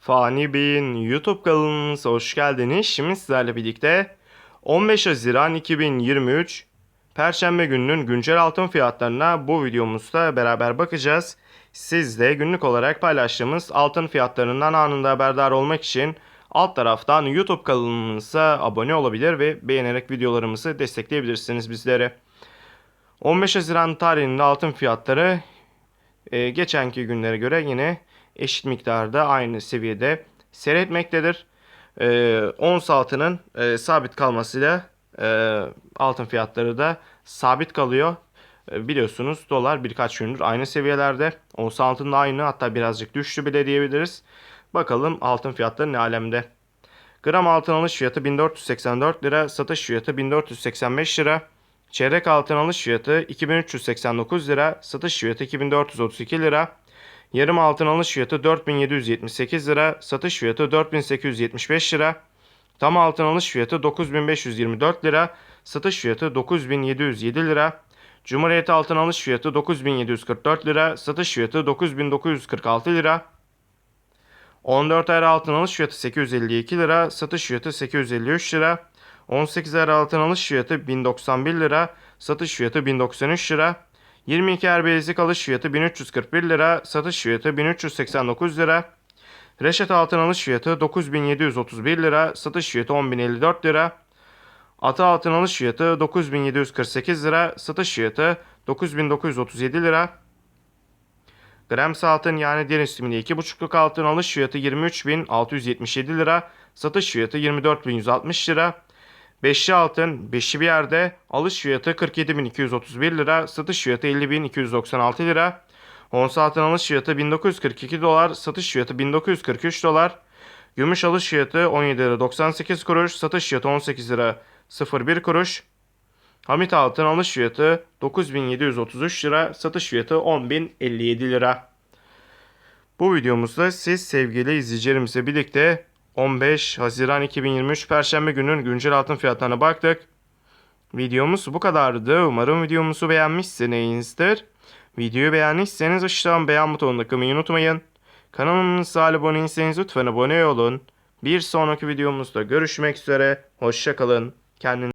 Fani Bey'in YouTube kanalımıza hoş geldiniz. Şimdi sizlerle birlikte 15 Haziran 2023 Perşembe gününün güncel altın fiyatlarına bu videomuzda beraber bakacağız. Siz de günlük olarak paylaştığımız altın fiyatlarından anında haberdar olmak için alt taraftan YouTube kanalımıza abone olabilir ve beğenerek videolarımızı destekleyebilirsiniz bizlere. 15 Haziran tarihinde altın fiyatları e, geçenki günlere göre yine eşit miktarda aynı seviyede seyretmektedir. E, ons altının e, sabit kalmasıyla e, altın fiyatları da sabit kalıyor. E, biliyorsunuz dolar birkaç gündür aynı seviyelerde. Ons altın da aynı hatta birazcık düştü bile diyebiliriz. Bakalım altın fiyatları ne alemde. Gram altın alış fiyatı 1484 lira, satış fiyatı 1485 lira. Çeyrek altın alış fiyatı 2389 lira, satış fiyatı 2432 lira. Yarım altın alış fiyatı 4778 lira, satış fiyatı 4875 lira. Tam altın alış fiyatı 9524 lira, satış fiyatı 9707 lira. Cumhuriyet altın alış fiyatı 9744 lira, satış fiyatı 9946 lira. 14 ayar altın alış fiyatı 852 lira, satış fiyatı 853 lira. 18 ayar altın alış fiyatı 1091 lira, satış fiyatı 1093 lira. 22 ayar basic alış fiyatı 1341 lira, satış fiyatı 1389 lira. Reşat altın alış fiyatı 9731 lira, satış fiyatı 10054 lira. Ata altın alış fiyatı 9748 lira, satış fiyatı 9937 lira. Grams altın yani diğer ismiyle 2,5'luk altın alış fiyatı 23.677 lira, satış fiyatı 24.160 lira. Beşli altın, beşli bir yerde alış fiyatı 47.231 lira, satış fiyatı 50.296 lira. Ons altın alış fiyatı 1942 dolar, satış fiyatı 1943 dolar. Gümüş alış fiyatı 17 lira 98 kuruş, satış fiyatı 18 lira 01 kuruş. Hamit altın alış fiyatı 9733 lira, satış fiyatı 10.057 lira. Bu videomuzda siz sevgili izleyicilerimizle birlikte 15 Haziran 2023 Perşembe günün güncel altın fiyatlarına baktık. Videomuz bu kadardı. Umarım videomuzu beğenmişsinizdir. Videoyu beğendiyseniz aşağıdan beğen butonuna tıklamayı unutmayın. Kanalımıza abone değilseniz lütfen abone olun. Bir sonraki videomuzda görüşmek üzere. Hoşçakalın. Kendinize